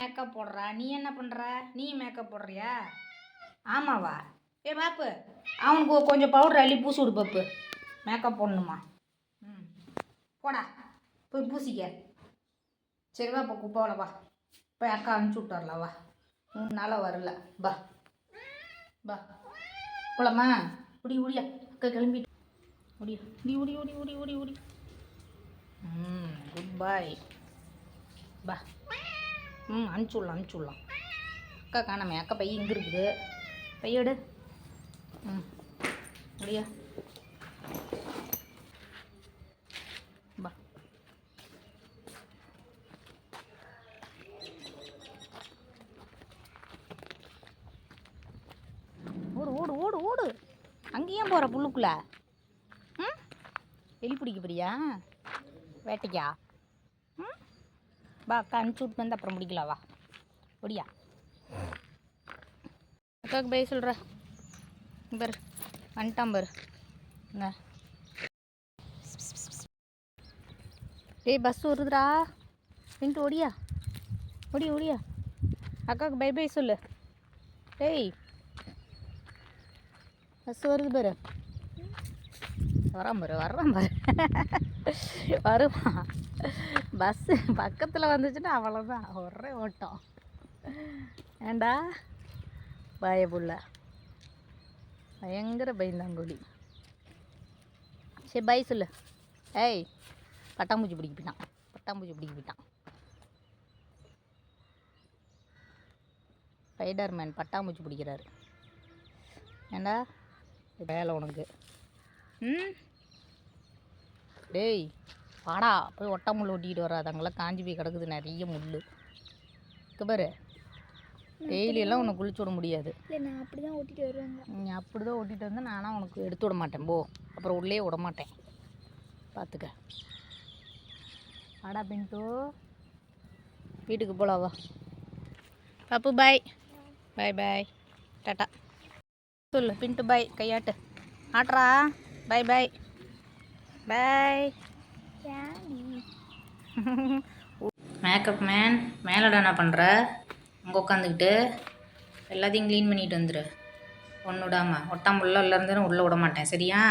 Makeup போடுறா. நீ என்ன பண்ணுற நீ மேக்கப் போடுறியா? ஆமாவா. ஏ பாப்பு. அவனுக்கு கொஞ்சம் பவுடர் அள்ளி பூசி விடு பாப்பு. மேக்கப் போடணுமா? ம். போடா. போய் பூசிக்க. சரி வா இப்போ குப்பாவில் வா. போய் அக்கா அனுப்பிச்சி விட்டு வா. மூணு நாளாக வரல. பா பா போலாமா? உடி உடியா அக்கா கிளம்பிட்டு. உடியா உடி உடி உடி உடி உடி உடி ம் குட் பாய் பா ம் அனுப்பிச்சி விடலாம் அனுப்பிச்சி விடலாம் அக்கா காணாமே அக்கா பையன் இங்கே இருக்குது. பையோடு ம் முடியா பா. ஓடு ஓடு ஓடு ஓடு. அங்கேயும் போகிற புல்லுக்குள்ள? ம்? எலி பிடிக்க போறியா? வேட்டைக்கா? ம்? வா அக்கா அனுப்பிச்சி விட்டு வந்து அப்புறம் முடிக்கலாம் வா. ஒடியா அக்காவுக்கு பை சொல்கிற பாரு வந்துட்டான் பாரு. ஏய் பஸ் வருதுடா பின்ட்டு ஓடியா? ஓடி ஓடியா? அக்காவுக்கு பை பை சொல்லு. ஏய் பஸ் வருது பாரு. வரான் பாரு வர்றான் பாரு. வருவான். பஸ்ஸு பக்கத்தில் வந்துச்சுன்னா அவ்வளோதான் ஒரே ஓட்டம். ஏண்டா பயபுள்ள பயங்கர பயந்தாங்கோலி சரி பாய் சொல்லு. ஏய் பட்டாம்பூச்சி பிடிக்க போயிட்டான். பட்டாம்பூச்சி பிடிக்க போயிட்டான். ஸ்பைடர் மேன் பட்டாம்பூச்சி பிடிக்கிறாரு. ஏண்டா வேலை உனக்கு. ம்? டேய் வாடா போய் ஒட்டா முள் ஒட்டிக்கிட்டு வராது அங்கெல்லாம் காஞ்சி போய் கிடக்குது நிறைய முள் பாரு. டெய்லி எல்லாம் உன்னை குளிச்சு விட முடியாது. இல்லை நான் அப்படி தான் ஓட்டிட்டு வருவேங்க. நீ அப்படி தான் ஓட்டிகிட்டு வந்து நானும் உனக்கு எடுத்து விட மாட்டேன். போ. அப்புறம் உள்ளே விட மாட்டேன். பார்த்துக்க வாடா பின்ட்டு வீட்டுக்கு போலாம் வா. Pappu bye bye bye tata. சொல்லு பின்ட்டு பாய் கையாட்டு. ஆட்ரா பாய் பாய் பாய் மேக்கப் மேன் மேலடா என்ன பண்ணுற அங்கே உட்காந்துக்கிட்டு எல்லாத்தையும் க்ளீன் பண்ணிட்டு வந்துடு ஒன்று விடாமல் ஒட்டாம்புள்ள உள்ளே இருந்தாலும் உள்ளே விட மாட்டேன். சரியா?